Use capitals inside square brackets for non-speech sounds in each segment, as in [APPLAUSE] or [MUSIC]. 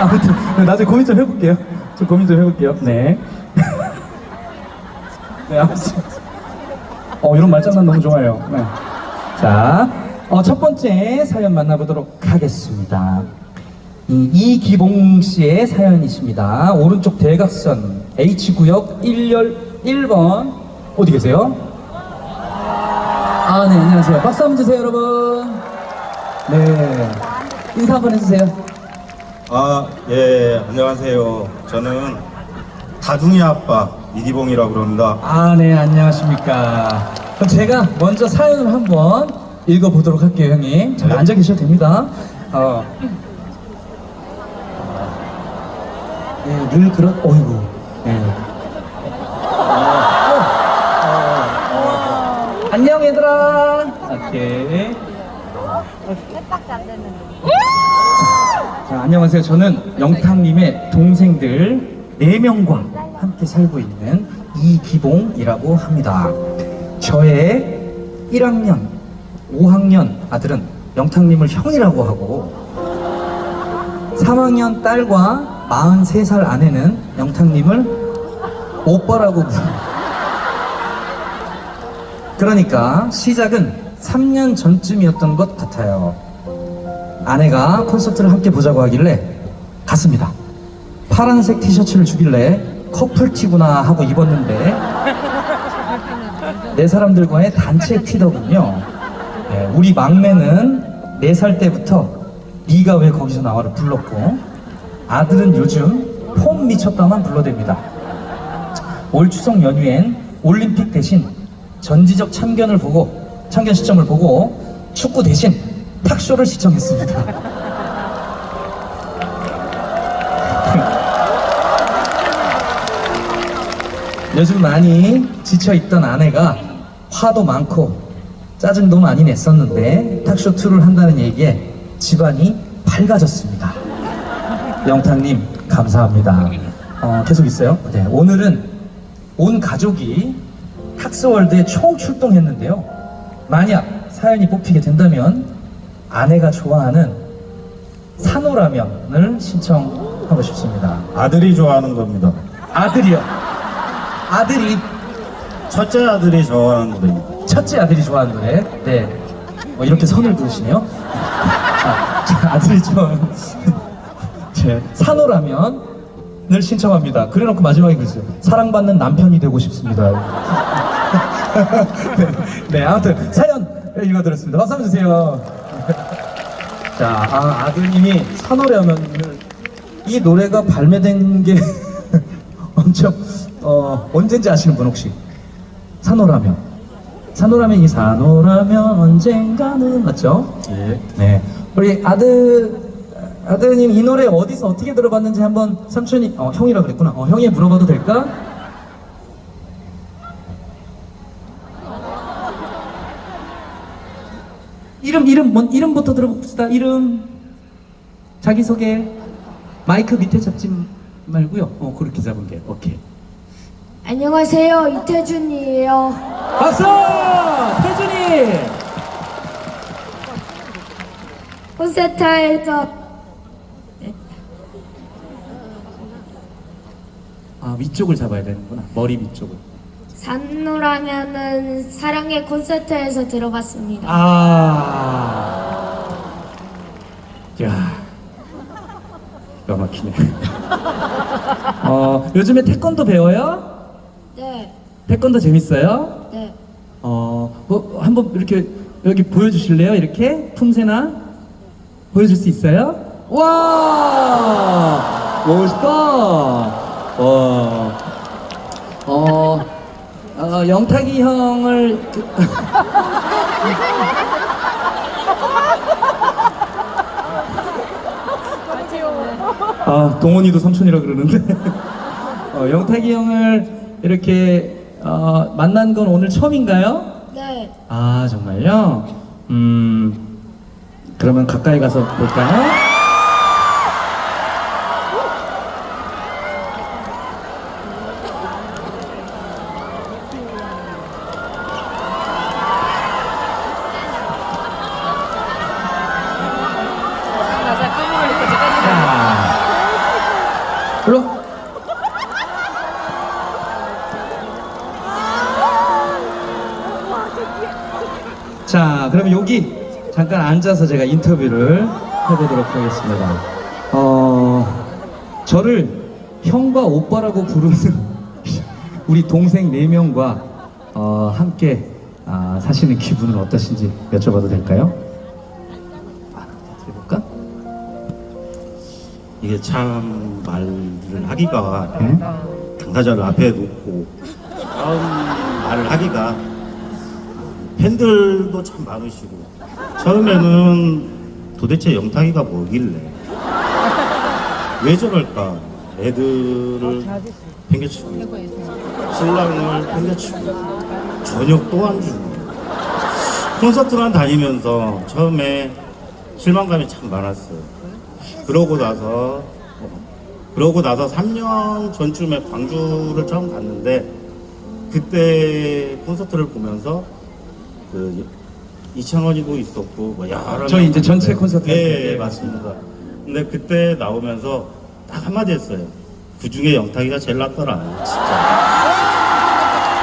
아무튼 나중에 고민 좀 해볼게요. 좀 고민 좀 해볼게요. 네. [LAUGHS] 네, 아무튼. 어, 이런 말장난 너무 좋아요. 네. 자, 어, 첫 번째 사연 만나보도록 하겠습니다. 이 이기봉 씨의 사연이십니다. 오른쪽 대각선 H구역 1열 1번 어디 계세요? 아, 네, 안녕하세요. 박수 한번 주세요, 여러분. 네. 인사 한번 해주세요. 아, 예, 안녕하세요. 저는 다둥이 아빠 이기봉이라고 그럽니다. 아, 네, 안녕하십니까. 그럼 제가 먼저 사연을 한번 읽어보도록 할게요, 형님. 잠깐 네. 앉아 계셔도 됩니다. 어. 네, 늘 그런, 어이구. 네. 어, 어, 어. 안녕, 얘들아. 오케이. 자, 안녕하세요. 저는 영탁님의 동생들 4명과 함께 살고 있는 이기봉이라고 합니다. 저의 1학년, 5학년 아들은 영탁님을 형이라고 하고 3학년 딸과 43살 아내는 영탁님을 오빠라고 부릅니다. 그러니까 시작은 3년 전쯤이었던 것 같아요. 아내가 콘서트를 함께 보자고 하길래 갔습니다. 파란색 티셔츠를 주길래 커플티구나 하고 입었는데 네 사람들과의 단체 티더군요. 네, 우리 막내는 네살 때부터 네가 왜 거기서 나와를 불렀고 아들은 요즘 폼 미쳤다만 불러댑니다. 올 추석 연휴엔 올림픽 대신 전지적 참견을 보고 참견 시점을 보고 축구 대신 탁쇼를 시청했습니다. [LAUGHS] 요즘 많이 지쳐있던 아내가 화도 많고 짜증도 많이 냈었는데 탁쇼2를 한다는 얘기에 집안이 밝아졌습니다. 영탁님 감사합니다. 어, 계속 있어요. 네, 오늘은 온 가족이 탁스월드에 총 출동했는데요. 만약 사연이 뽑히게 된다면 아내가 좋아하는 산호라면을 신청하고 싶습니다. 아들이 좋아하는 겁니다. 아들이요. 아들이 첫째 아들이 좋아하는 노래입니다. 첫째 아들이 좋아하는 노래. 네. 뭐 이렇게 선을 그으시네요. 아, 자, 아들이 좋아하는 [LAUGHS] 제 산호라면을 신청합니다. 그래놓고 마지막에 그랬어요. 사랑받는 남편이 되고 싶습니다. [LAUGHS] 네, 네, 아무튼 사연 읽어드렸습니다. 박수 한번 주세요. [LAUGHS] 자, 아, 아드님이 산호라면을 이 노래가 발매된 게 [LAUGHS] 엄청 어, 언젠지 아시는 분 혹시? 산호라면. 산호라면이 산호라면 언젠가는 맞죠? 예. 네. 우리 아들 아드님 이 노래 어디서 어떻게 들어봤는지 한번 삼촌이 어 형이라 그랬구나. 어 형이 물어봐도 될까? 이름 이름 뭔 이름부터 들어봅시다. 이름 자기 소개 마이크 밑에 잡지 말고요. 어 그렇게 잡은 게 오케이. 안녕하세요 이태준이에요 박수! 태준이! 콘서트에서 아 위쪽을 잡아야 되는구나. 머리 위쪽을. 산노라면은 사랑의 콘서트에서 들어봤습니다 아. 야. 기가 막히네. [LAUGHS] 어, 요즘에 태권도 배워요? 네, 태권도 재밌어요? 네. 어, 뭐, 한번 이렇게 여기 보여주실래요? 이렇게? 품새나? 보여줄 수 있어요? 와! 멋있다! 와. 어, 어, 영탁이 형을. 그- 아, 동원이도 삼촌이라 그러는데. 어, 영탁이 형을 이렇게 어, 만난 건 오늘 처음인가요? 네. 아, 정말요? 음, 그러면 가까이 가서 볼까요? 자, 일로 와. 자, 그러면 여기 잠깐 앉아서 제가 인터뷰를 해보도록 하겠습니다. 어, 저를 형과 오빠라고 부르는 [LAUGHS] 우리 동생 4명과 어, 함께 아, 사시는 기분은 어떠신지 여쭤봐도 될까요? 아, 해볼까? 이게 참 말을 하기가 네? 당사자를 앞에 놓고 처음 말을 하기가 팬들도 참 많으시고. 처음에는 도대체 영탁이가 뭐길래? 왜 저럴까? 애들을 팽개치고 신랑을 팽개치고 저녁 또 안 주고. 콘서트만 다니면서 처음에 실망감이 참 많았어요. 그러고 나서 어, 그러고 나서 3년 전쯤에 광주를 처음 갔는데 그때 콘서트를 보면서 그 이창원이도 있었고 뭐 여러 저희 명 이제 전체 콘서트 할 때. 예, 예, 맞습니다. 근데 그때 나오면서 딱 한마디 했어요. 그 중에 영탁이가 제일 낫더라. 진짜.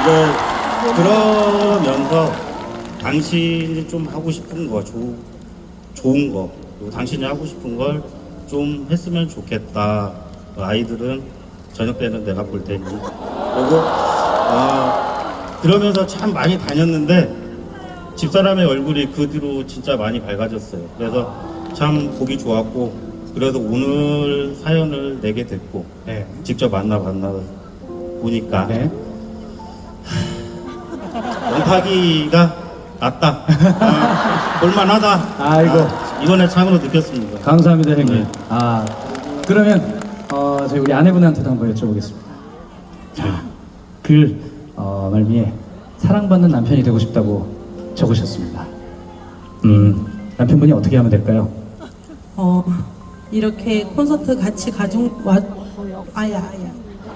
이제 그러면서 당신이 좀 하고 싶은 거, 조, 좋은 거, 그리고 당신이 하고 싶은 걸 좀 했으면 좋겠다. 그 아이들은 저녁 때는 내가 볼 테니. 그리고 아, 그러면서 참 많이 다녔는데 집사람의 얼굴이 그 뒤로 진짜 많이 밝아졌어요. 그래서 참 보기 좋았고 그래서 오늘 사연을 내게 됐고 네. 직접 만나 만나 보니까 네. 영탁이가 낫다. 아, 볼만하다. 아이고. 아, 이번에 참으로 느꼈습니다. 감사합니다, 형님. 네. 아, 그러면, 어, 저희 우리 아내분한테도 한번 여쭤보겠습니다. 자, 글, 어, 말미에 사랑받는 남편이 되고 싶다고 적으셨습니다. 음, 남편분이 어떻게 하면 될까요? 어, 이렇게 콘서트 같이 가중 와 아야 아야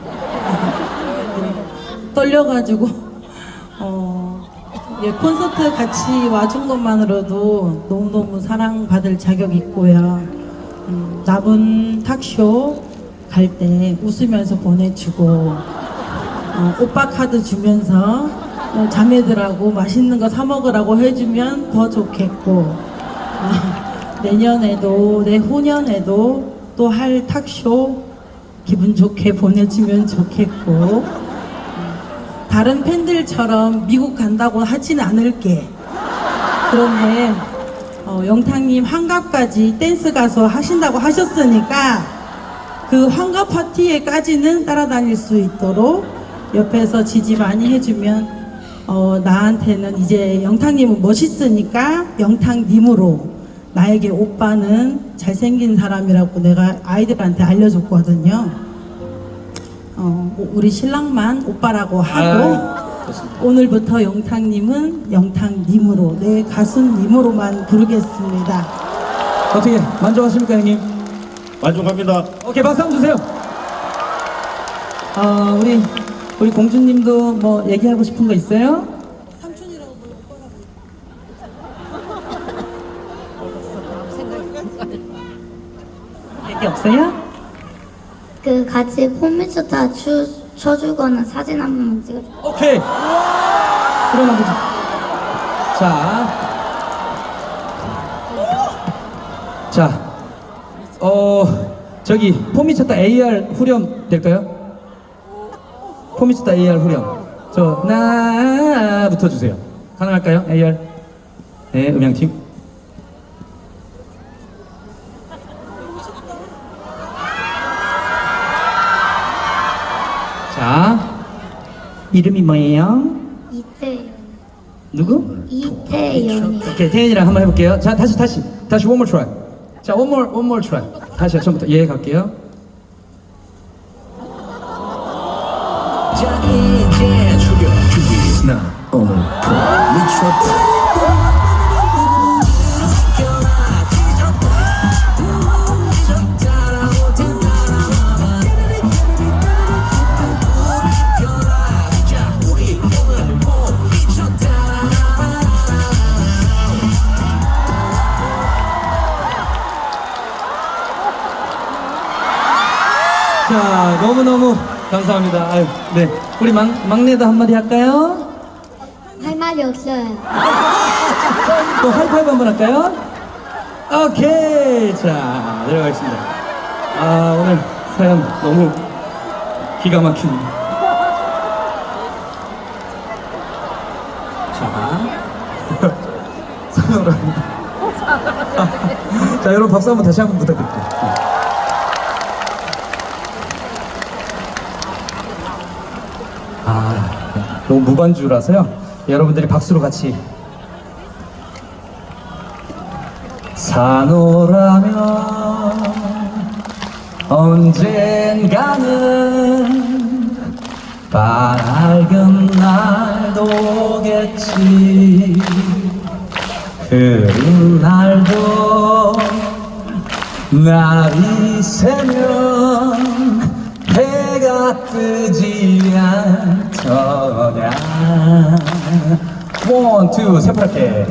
[LAUGHS] 떨려가지고 어, 예, 콘서트 같이 와준 것만으로도 너무너무 사랑받을 자격 있고요. 음, 남은 탁쇼 갈 때 웃으면서 보내주고 어, 오빠 카드 주면서 어, 자매들하고 맛있는 거 사 먹으라고 해주면 더 좋겠고. 어, 내년에도 내후년에도 또 할 탁쇼 기분 좋게 보내주면 좋겠고. 음, 다른 팬들처럼 미국 간다고 하진 않을게. 그런데 어, 영탁님 환갑까지 댄스 가수 하신다고 하셨으니까 그 환갑 파티에까지는 따라다닐 수 있도록 옆에서 지지 많이 해주면 어, 나한테는 이제 영탁님은 멋있으니까 영탁님으로 나에게 오빠는 잘생긴 사람이라고 내가 아이들한테 알려줬거든요. 어, 우리 신랑만 오빠라고 하고 [LAUGHS] 오늘부터 영탁님은 영탁님으로 내 가수님으로만 부르겠습니다. 어떻게, 만족하십니까, 형님? 만족합니다. 오케이, 박수 한번 주세요. 어, 우리, 우리 공주님도 뭐 얘기하고 싶은 거 있어요? 삼촌이라고 불러 얘기 없어요? 그 같이 폼미터 다 주, 쳐주거나 사진 한 번만 찍어줘. 오케이. 그럼 한번 자. 자. 어, 저기 폼 미쳤다 AR 후렴 될까요? 폼 미쳤다 AR 후렴. 저 나부터 주세요. 가능할까요? AR. 네, 음향팀. 자. 이름이 뭐예요? 이태연. 누구? 이태연이. 오케이 태연이랑 한번 해볼게요. 자 다시 다시 다시 one more try. 자 one more one more try. 다시 처음부터 예 갈게요. 자, 너무너무 감사합니다. 아유, 네. 우리 막, 막내도 한마디 할까요? 할 말이 없어요. [LAUGHS] 또 하이파이브 한번 할까요? 오케이. 자, 내려가겠습니다. 아, 오늘 사연 너무 기가 막힙니다. 자, [LAUGHS] 사연으로 합니다. [LAUGHS] 자, 여러분 박수 한번 다시 한번 부탁드릴게요. 네. 아, 너무 무반주라서요. 여러분들이 박수로 같이. 산호라면 언젠가는 밝은 날도 오겠지. 그런 날도 날이 새면 해가 뜨지 않더냐 원, 투, 새파랗게.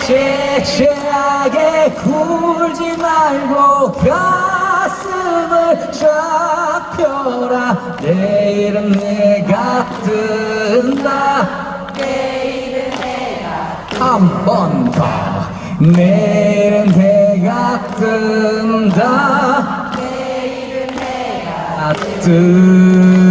섹시하게 굴지 말고 가슴을 쫙 펴라. 내일은 내가 뜬다. 한번 더. 내일은 내가 뜬 다. 내일은 내가 뜬다